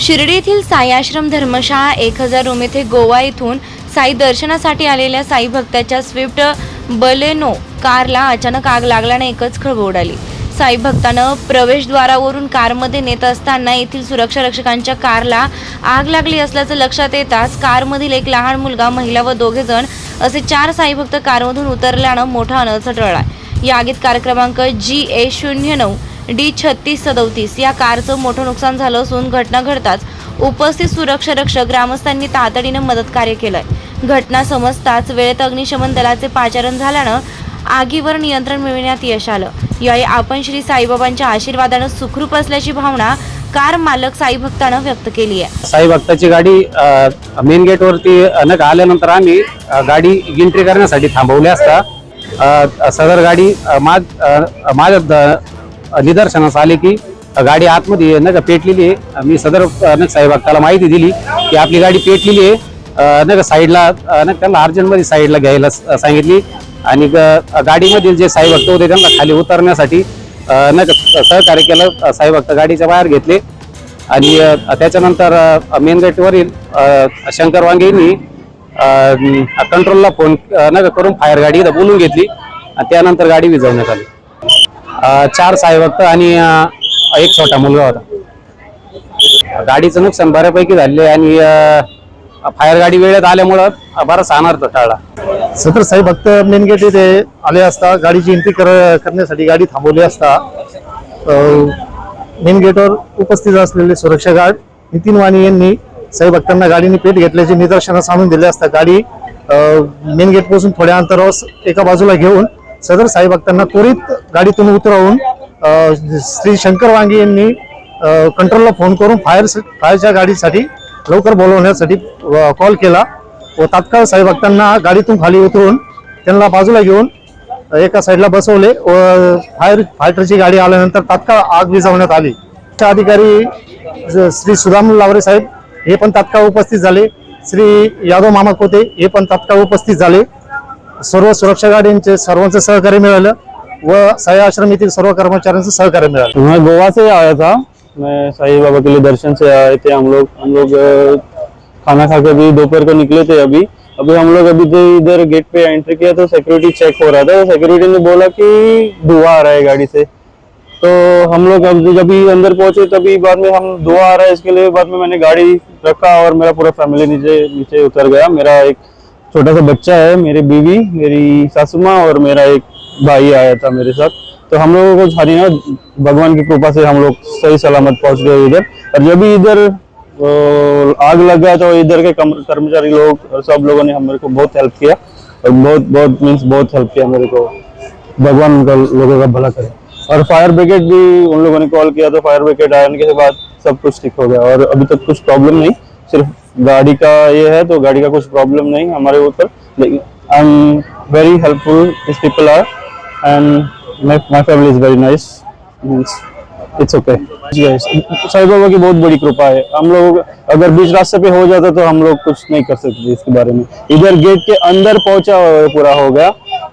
शिर्डी येथील साई आश्रम धर्मशाळा एक हजार रूम येथे गोवा येथून साई दर्शनासाठी आलेल्या साई भक्ताच्या स्विफ्ट बलेनो कारला अचानक आग लागल्याने एकच खळबळ उडाली. साई भक्तानं प्रवेशद्वारावरून कारमध्ये नेत असताना येथील सुरक्षा रक्षकांच्या कारला आग लागली असल्याचं लक्षात येताच कारमधील एक लहान मुलगा महिला व दोघे जण असे चार साई भक्त कारमधून उतरल्यानं मोठा अनर्थ टळला. या आगीत कार क्रमांक जी ए शून्य नऊ डी छत्तीस सदोतीस. या कारचं मोठं नुकसान झालं असून घटना घडताच उपस्थित सुरक्षा रक्षक ग्रामस्थांनी तातडीनं मदत कार्य केलंय. घटना समजताच वेळेत अग्निशमन दलाचे पाचारण झाल्यानं आगीवर नियंत्रण मिळविण्यात यश आलं. यावेळी आपण श्री साईबाबांच्या आशीर्वादानं सुखरूप असल्याची भावना कार मालक साई भक्तानं व्यक्त केली आहे. साई भक्ताची गाडी मेन गेट वरती अनक आल्यानंतर आम्ही गाडी एंट्री करण्यासाठी थांबवली असता सदर गाडी माझ माझ्या निदर्शनास आले की गाडी आतमध्ये नाही का पेटलेली आहे. मी सदर अ, नाही का त्याला माहिती दिली की आपली गाडी पेटलेली आहे. अ, नाही का साईडला अ, नाही त्यांना अर्जंटमध्ये साईडला घ्यायला स- सांगितली. आणि ग- गाडीमधील जे साई भक्त होते त्यांना खाली उतरण्यासाठी अ, नाही का सहकार्य केलं. साई भक्त गाडीच्या बाहेर घेतले. आणि त्याच्यानंतर मेन गेटवरील शंकर वांगेंनी कंट्रोलला फोन अ, नाही करून फायर गाडी बोलून घेतली. आणि त्यानंतर गाडी विझवण्यात आली. चार साईभक्त आणि एक छोटा मुलगा होता. गाडीचं नुकसान बऱ्यापैकी झाले आणि फायर गाडी वेळेत आल्यामुळं बराच अनार्थ टाळला सदर साई भक्त मेन गेट येथे आले असता गाडीची एंट्री कर करण्यासाठी गाडी थांबवली असता मेन गेटवर उपस्थित असलेले सुरक्षा गार्ड नितीन वाणी यांनी साई भक्तांना गाडीने पेट घेतल्याचे निदर्शनास आणून दिले असता गाडी मेन गेटपासून थोड्या अंतरावर एका बाजूला घेऊन सदर साई भक्तांना त्वरित गाडीतून उतरवून श्री शंकर वांगे यांनी कंट्रोलला फोन करून फायर फायरच्या गाडीसाठी लवकर बोलवण्यासाठी कॉल केला व तात्काळ साई भक्तांना गाडीतून खाली उतरून त्यांना बाजूला घेऊन एका साईडला बसवले व फायर फायटरची गाडी आल्यानंतर तात्काळ आग विझवण्यात आली. अधिकारी श्री सुदाम लावरे साहेब हे पण तात्काळ उपस्थित झाले. श्री यादव मामा कोते हे पण तात्काळ उपस्थित झाले. सर्व सुरक्षा गाड्यांचे सर्वांचं सहकार्य मिळालं व साई आश्रम सर्व कर्मचाऱ्यांचं सहकार्य मिळालं. मैं गोवा से आया था मैं साईं बाबा के लिए दर्शन से आए थे हम लोग. हम लोग खाना खा के अभी दोपहर को निकले थे अभी. अभी हम लोग अभी जो इधर गेट पे एंट्री किया तो सिक्योरिटी चेक हो रहा था। तो सिक्योरिटी ने बोला कि धुआँ आ रहा है गाड़ी से। तो हम लोग अब जब भी अंदर पहुँचे तभी बाद में हम धुआँ आ रहा है। इसके लिए बाद में मैंने गाड़ी रखा और मेरा पूरा फैमिली नीचे नीचे उतर गया। मेरा एक छोटा सा बच्चा है, मेरी बीवी, मेरी सासू माँ और मेरा एक भाई आया था मेरे साथ। तो हम लोगों को ना भगवान की कृपा से हम लोग सही सलामत पहुँच गए इधर। और जब भी इधर आग लग गया तो इधर के कर्मचारी लोग और सब लोगों ने हम मेरे को बहुत हेल्प किया। और बहुत बहुत मीन्स बहुत हेल्प किया मेरे को। भगवान उनका लोगों का भला करे। और फायर ब्रिगेड भी उन लोगों ने कॉल किया तो फायर ब्रिगेड आने के बाद सब कुछ ठीक हो गया। और अभी तक कुछ प्रॉब्लम नहीं, सिर्फ़ गाड़ी का ये है तो गाड़ी का कुछ प्रॉब्लम नहीं हमारे ऊपर। लेकिन I am very helpful this people are and my family is very nice means it's okay Sai Baba की बहुत बड़ी कृपा है। हम लोग, अगर बीच रास्ते पे हो जाता तो हम लोग कुछ नहीं कर सकते इसके बारे में। इधर गेट के अंदर पहुँचा पूरा हो गया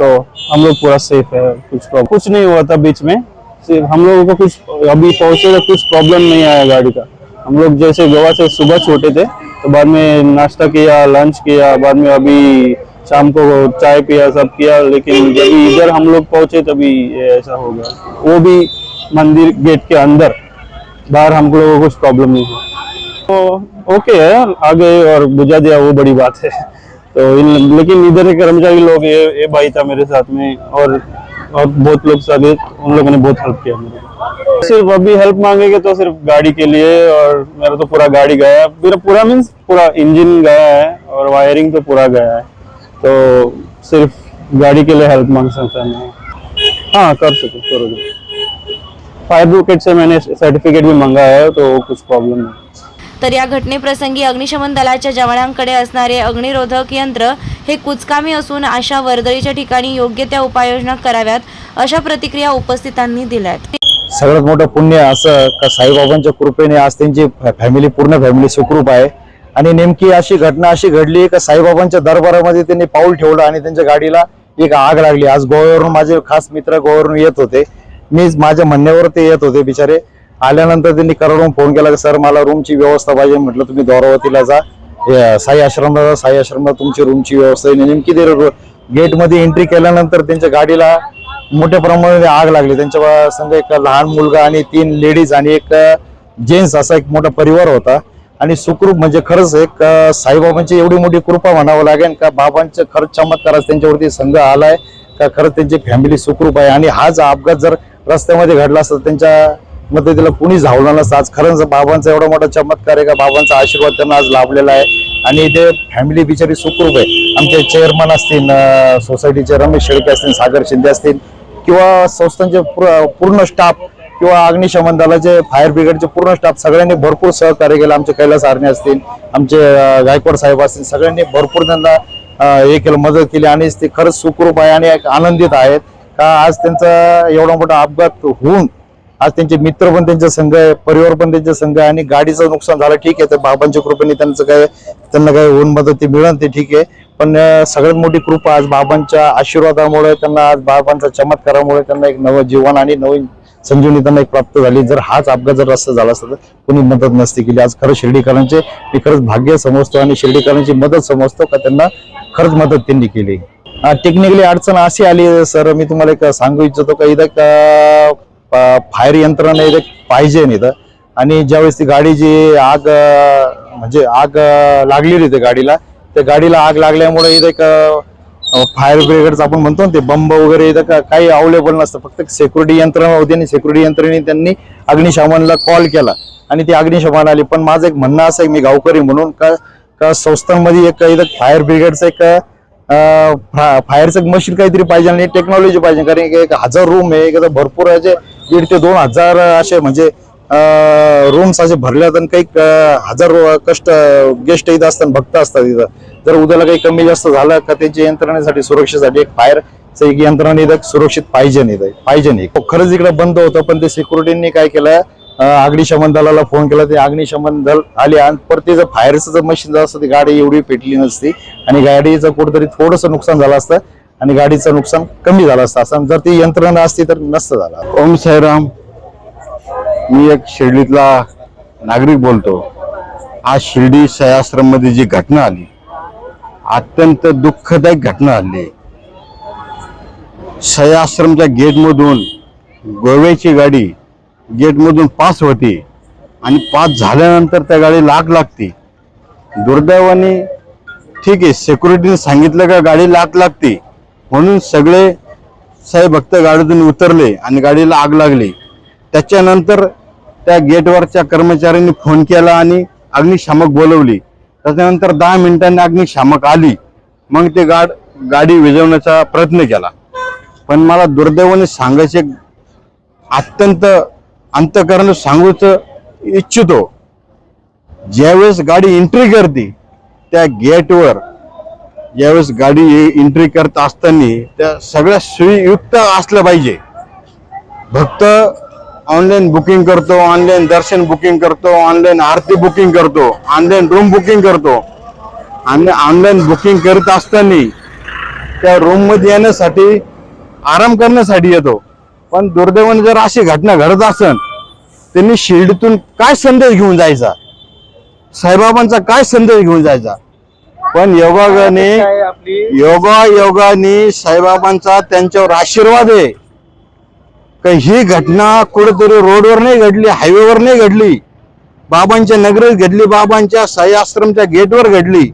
तो हम लोग पूरा सेफ़ है, कुछ कुछ नहीं हुआ था बीच में। हम लोगों को कुछ, अभी पहुँचे तो कुछ प्रॉब्लम नहीं आया गाड़ी का। हम लोग जैसे गोवा से सुबह छोटे थे तो बाद में नाश्ता किया लंच किया, बाद में अभी शाम को चाय पिया, सब किया, लेकिन जब इधर हम लोग पहुँचे तभी ऐसा हो गया। वो भी मंदिर गेट के अंदर, बाहर हम लोगों को कुछ प्रॉब्लम नहीं हुआ। तो ओके है आ गए और बुझा दिया, वो बड़ी बात है। तो इन लेकिन इधर के कर्मचारी लोग, ये ये भाई था मेरे साथ में, और और बहुत लोग साथ उन लोगों ने बहुत हेल्प किया मेरे सिर्फ़ अभी हेल्प मांगेंगे तो सिर्फ़ गाड़ी के लिए और मेरा तो पूरा गाड़ी गया है। मेरा पूरा मीन्स पूरा इंजन गया है और वायरिंग तो पूरा गया है। तो सिर्फ़ गाड़ी के लिए हेल्प मांग सकता है। मैं हाँ कर सकते करोगे। फायर ब्रिगेड से मैंने सर्टिफिकेट भी मंगा है तो कुछ प्रॉब्लम नहीं। तर या घटनेप्रसंगी अग्निशमन दलाच्या जवानांकडे असणारे अग्निरोधक यंत्र हे कुचकामी असून अशा वर्दळीच्या ठिकाणी योग्य त्या उपाययोजना कराव्यात अशा प्रतिक्रिया उपस्थितांनी दिल्यात. सगळ्यात मोठं पुण्य असं का साईबाबांच्या कृपेने आज त्यांची फॅमिली पूर्ण फॅमिली सुखरूप आहे. आणि नेमकी अशी घटना अशी घडली का साईबाबांच्या दरबारामध्ये त्यांनी पाऊल ठेवलं आणि त्यांच्या गाडीला एक आग लागली. आज गोव्यावरून माझे खास मित्र गोव्यावरून येत होते. मी माझ्या म्हणण्यावर ते येत होते बिचारे. आल्यानंतर त्यांनी कराडून फोन केला की सर मला रूमची व्यवस्था पाहिजे. म्हटलं तुम्ही दौरावतीला जा. साई आश्रमला जा. साई आश्रमला तुमची रूमची व्यवस्था आहे. नेमकी ते गेटमध्ये एंट्री केल्यानंतर त्यांच्या गाडीला मोठ्या प्रमाणात आग लागली. त्यांच्या संग एक लहान मुलगा आणि तीन लेडीज आणि एक जेंट्स असा एक मोठा परिवार होता. आणि सुखरूप म्हणजे खरंच एक साईबाबांची एवढी मोठी कृपा म्हणावं लागेल का बाबांचं खरंच चमत्कार त्यांच्यावरती संघ आलाय का खरंच त्यांची फॅमिली सुखरूप आहे. आणि हाच अपघात जर रस्त्यामध्ये घडला असता त्यांच्या मदतीला कुणीच धावलं नसतं आज खरंच बाबांचा एवढा मोठा चमत्कार आहे का? बाबांचा आशीर्वाद त्यांना आज लाभलेला आहे. आणि ते फॅमिली बिचारी सुखरूप आहे. आमचे चेअरमन असतील सोसायटीचे रमेश शेळके असतील सागर शिंदे असतील किंवा संस्थांचे पूर्ण स्टाफ किंवा अग्निशमन दलाचे फायर ब्रिगेडचे पूर्ण स्टाफ सगळ्यांनी भरपूर सहकार्य केलं. आमचे कैलास आरणे असतील आमचे गायकवाड साहेब असतील सगळ्यांनी भरपूर त्यांना हे केलं मदत केली. आणि ते खरंच सुखरूप आहे आणि एक आनंदित आहेत. का आज त्यांचा एवढा मोठा अपघात होऊन आज त्यांचे मित्र पण त्यांच्या संघ आहे परिवार पण त्यांच्या संघ आहे आणि गाडीचं नुकसान झालं ठीक आहे. तर बाबांच्या कृपेने त्यांचं काय त्यांना काय होऊन मदत ते मिळेल ते ठीक आहे. पण सगळ्यात मोठी कृपा आज बाबांच्या आशीर्वादामुळे त्यांना आज बाबांच्या चमत्कारामुळे त्यांना एक नवं जीवन आणि नवीन संजीवनी त्यांना एक प्राप्त झाली. जर हाच अपघात जर रस्ता झाला असता तर कोणी मदत नसती केली. आज खरं शिर्डीकरांचे मी खरंच भाग्य समजतो आणि शिर्डीकरांची मदत समजतो का त्यांना खरंच मदत त्यांनी केली. टेक्निकली अडचण अशी आली सर मी तुम्हाला एक सांगू इच्छितो का? इथं फायर यंत्रणा इथं पाहिजे इथं. आणि ज्यावेळेस ती गाडी जी आग म्हणजे आग लागली लागलेली त्या गाडीला त्या गाडीला आग लागल्यामुळे इथं एक फायर ब्रिगेडचं आपण म्हणतो ना ते बंब वगैरे इथं का- काही अवेलेबल नसतं. फक्त सेक्युरिटी यंत्रणा होती आणि सेक्युरिटी यंत्रणेने त्यांनी अग्निशमनला कॉल केला. आणि ती अग्निशमन आली. पण माझं एक म्हणणं असं आहे मी गावकरी म्हणून का का संस्थांमध्ये एक इथं फायर ब्रिगेडचं एक फायरचं मशीन काहीतरी पाहिजे आणि टेक्नॉलॉजी पाहिजे. कारण की एक हजार रूम आहे एक भरपूर असे दीड ते दोन हजार असे म्हणजे रूम्स असे भरल्यात आणि काही हजार कष्ट गेस्ट इथं असतात भक्त असतात इथं. जर उद्याला काही कमी जास्त झालं का त्याच्या यंत्रणेसाठी सुरक्षेसाठी एक फायर एक यंत्रणा इथं सुरक्षित पाहिजे नाही. पाहिजे नाही. खरंच इकडे बंद होतं पण ते सिक्युरिटींनी काय केलं अग्निशमन दलाला फोन केला. ते अग्निशमन दल आले आणि परत ते फायरचं जर मशीन जर असतं ती गाडी एवढी पेटली नसती. आणि गाडीचं कुठंतरी थोडंसं नुकसान झालं असतं आणि गाडीचं नुकसान कमी झालं असतं. असं जर ती यंत्रणा असती तर नसतं झालं. ओम साईराम मी एक शिर्डीतला नागरिक बोलतो. आज शिर्डी सयाश्रममध्ये जी घटना आली अत्यंत दुःखदायक घटना आली. सयाश्रमच्या गेटमधून गोव्याची गाडी गेटमधून पास होती आणि पास झाल्यानंतर त्या गाडी लाग लागते. दुर्दैवाने ठीक आहे सेक्युरिटीने सांगितलं का गाडी लाग लागते. म्हणून सगळे साहेब भक्त गाडीतून उतरले आणि गाडीला आग लागली. त्याच्यानंतर त्या गेटवरच्या कर्मचाऱ्यांनी फोन केला आणि अग्निशामक बोलवली. त्याच्यानंतर दहा मिनिटांनी अग्निशामक आली. मग ते गाड गाडी विझवण्याचा प्रयत्न केला. पण मला दुर्दैवाने सांगायचे अत्यंत अंतकरण सांगूच इच्छितो. ज्यावेळेस गाडी एंट्री करते त्या गेटवर ज्यावेळेस गाडी एंट्री करत असताना त्या सगळ्या सोयीयुक्त असलं पाहिजे. फक्त ऑनलाईन बुकिंग करतो ऑनलाईन दर्शन बुकिंग करतो ऑनलाईन आरती बुकिंग करतो ऑनलाईन रूम बुकिंग करतो. आणि ऑनलाईन बुकिंग करत असताना त्या रूममध्ये येण्यासाठी आराम करण्यासाठी येतो. पण दुर्दैवाने जर अशी घटना घडत असन त्यांनी शिर्डीतून काय संदेश घेऊन जायचा? साईबाबांचा काय संदेश घेऊन जायचा? पण योगाने योगा योगाने साईबाबांचा त्यांच्यावर आशीर्वाद आहे. का ही घटना कुठेतरी रोडवर नाही घडली हायवेवर नाही घडली? बाबांच्या नगरीत घडली बाबांच्या साई आश्रमच्या गेटवर घडली?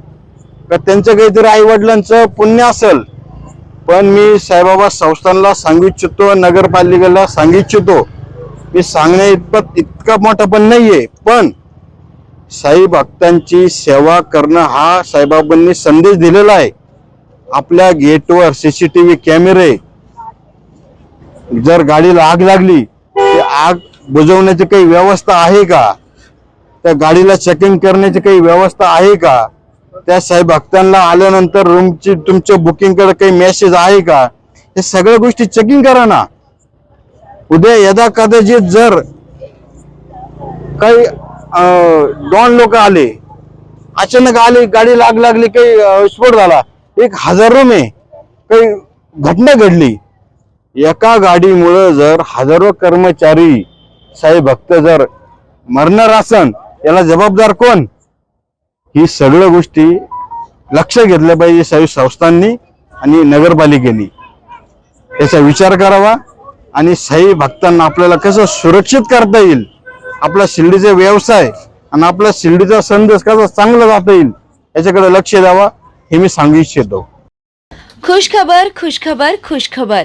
का त्यांचं काहीतरी आई वडिलांचं पुण्य असेल? पण मी साईबाबा संस्थानला सांगू इच्छितो नगरपालिकेला सांगू इच्छितो. मी सांगण्या इतपत इतका मोठा पण नाही आहे पण साई भक्तांची सेवा करणं हा साईबाबांनी संदेश दिलेला आहे. आपल्या गेटवर सीसीटीव्ही कॅमेरे जर गाडीला आग लागली ते आग बुजवण्याची काही व्यवस्था आहे का? त्या गाडीला चेकिंग करण्याची काही व्यवस्था आहे का? त्या साहेब भक्तांना आल्यानंतर रूमची तुमच्या बुकिंगकडे काही मेसेज आहे का? हे सगळ्या गोष्टी चेकिंग करा ना. उद्या यदा कदाचित जर काही दोन लोक आले अचानक आले गाडी लाग लागली काही स्फोट झाला एक हजार रूम आहे. काही घटना घडली. एका गाडीमुळं जर हजारो कर्मचारी साई भक्त जर मरणार असन याला जबाबदार कोण? ही सगळ्या गोष्टी लक्ष घेतल्या पाहिजे साई संस्थांनी आणि नगरपालिकेने. याचा विचार करावा आणि साई भक्तांना आपल्याला कसं सुरक्षित करता येईल? आपला शिर्डीचा व्यवसाय आणि आपला शिर्डीचा संदेश कसा चांगला जाता येईल? याच्याकडे लक्ष द्यावा हे मी सांगू इच्छितो. खुशखबर खुश खबर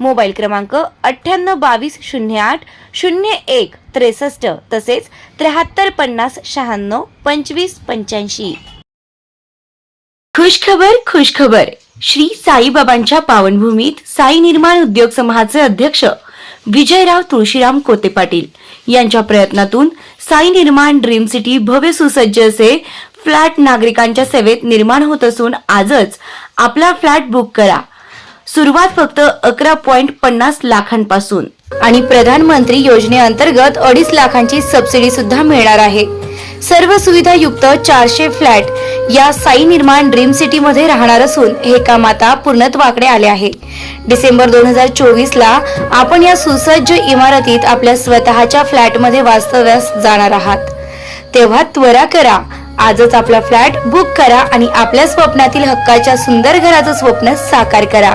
मोबाईल क्रमांक अठ्ठ्याण्णव बावीस शून्य आठ शून्य एक त्रेसष्ट तसेच त्र्याहत्तर पन्नास शहाण्णव पंचवीस पंच्याऐंशी. खुशखबर खुशखबर. श्री साईबाबांच्या पावनभूमीत साई निर्माण उद्योग समूहाचे अध्यक्ष विजयराव तुळशीराम कोते पाटील यांच्या प्रयत्नातून साई निर्माण ड्रीम सिटी भव्य सुसज्ज असे फ्लॅट नागरिकांच्या सेवेत निर्माण होत असून आजच आपला फ्लॅट बुक करा. सुरुवात फक्त अकरा पॉइंट पन्नास लाखांपासून. आणि प्रधानमंत्री योजनेअंतर्गत अडीच लाखांची सबसिडी सुद्धा मिळणार आहे. सर्व सुविधा युक्त चारशे फ्लॅट या साई निर्माण ड्रीम सिटी मध्ये राहणार असून हे काम आता पूर्णत्वाकडे आले आहे. डिसेंबर दोन हजार चोवीस ला आपण या सुसज्ज इमारतीत आपल्या स्वतःच्या फ्लॅटमध्ये वास्तव्यास जाणार आहात. तेव्हा त्वरा करा. आजच आपला फ्लॅट बुक करा आणि आपल्या स्वप्नातील हक्काच्या सुंदर घराचं स्वप्न साकार करा.